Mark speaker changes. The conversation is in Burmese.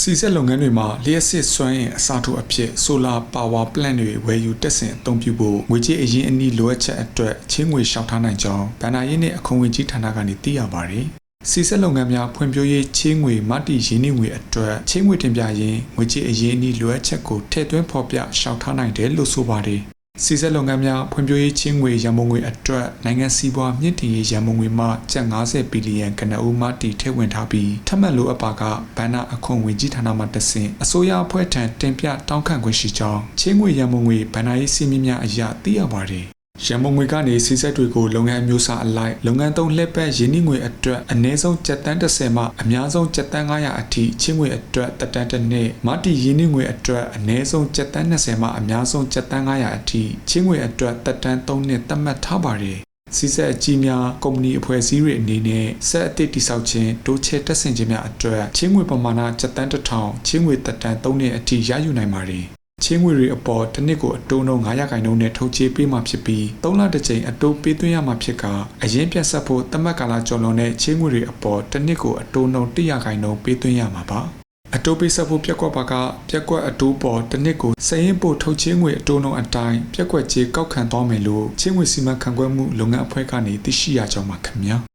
Speaker 1: စီဆက်လုပ်ငန်းတွေမှာလျှက်စစ်စွမ်းအင်အစားထိုးအဖြစ် solar power plant တွေဝယ်ယူတက်ဆင်အသုံးပြုဖို့ငွေကြေးအရင်းအနှီးလိုအပ်ချက်အတွက်ချင်းငွေရှောင်ထားနိုင်ကြောင်းဗန်နာရေးနှင့်အခွန်ဝင်ကြီးဌာနကနေသိရပါတယ်။စီဆက်လုပ်ငန်းများဖွံ့ဖြိုးရေးချင်းငွေမတည်ရင်းနှီးငွေအတွက်ချင်းငွေတင်ပြရင်းငွေကြေးအရင်းအနှီးလိုအပ်ချက်ကိုထည့်သွင်းဖော်ပြရှောင်ထားနိုင်တယ်လို့ဆိုပါတယ်။ စီဆက်လုပ်ငန်းများဖွံ့ဖြိုးရေးချင်းငွေရန်ပုံငွေအတွက်နိုင်ငံစီးပွားမြင့်တင်ရေးရန်ပုံငွေမှကျပ်90ဘီလီယံကနဦးမှတည်ထည့်ဝင်ထားပြီးထပ်မံလိုအပ်ပါကဘဏ္ဍအခွန်ဝင်ကြီးဌာနမှတဆင့်အစိုးရအဖွဲ့ထံတင်ပြတောင်းခံခွင့်ရှိကြောင်းချင်းငွေရန်ပုံငွေဘဏ္ဍရေးစီမင်းများအရာသိရပါတယ် ရန်ပုံငွေကနေစီဆက်တွေကိုလုပ်ငန်းအမျိုးအစားအလိုက်လုပ်ငန်းသုံးလက်ပတ်ရင်းနှီးငွေအတွက်အနည်းဆုံးကျပ်တန်း30မှအများဆုံးကျပ်တန်း900အထိချင်းငွေအတွက်တက်တန်းတစ်နှစ်မတီရင်းနှီးငွေအတွက်အနည်းဆုံးကျပ်တန်း20မှအများဆုံးကျပ်တန်း900အထိချင်းငွေအတွက်တက်တန်း3နှစ်သတ်မှတ်ထားပါတယ်စီဆက်အကြီးများကုမ္ပဏီအဖွဲ့အစည်းတွေအနေနဲ့ဆက်အသစ်တိစောက်ခြင်းတိုးချဲ့တက်ဆင်ခြင်းများအတွက်ချင်းငွေပမာဏကျပ်တန်းတစ်ထောင်ချင်းငွေတက်တန်း3နှစ်အထိရယူနိုင်ပါတယ် ချင်းငွေတွေအပေါ်တစ်နှစ်ကိုအတိုးနှုန်း900ခိုင်နှုန်းနဲ့ထုတ်ချေးပေးမှဖြစ်ပြီး3လတစ်ကြိမ်အတိုးပေးသွင်းရမှာဖြစ်ကအရင်ပြတ်ဆက်ဖို့တမတ်ကာလကျော်လွန်တဲ့ချင်းငွေတွေအပေါ်တစ်နှစ်ကိုအတိုးနှုန်း100ခိုင်နှုန်းပေးသွင်းရမှာပါအတိုးပေးဆက်ဖို့ပြက်ကွက်ပါကပြက်ကွက်အတိုးပေါ်တစ်နှစ်ကိုစရင်ပို့ထုတ်ချင်းငွေအတိုးနှုန်းအတိုင်းပြက်ကွက်ကြေးကောက်ခံသွားမယ်လို့ချင်းငွေစီမံခန့်ခွဲမှုလုပ်ငန်းအဖွဲ့ကနေသိရှိရကြောင်းပါခင်ဗျာ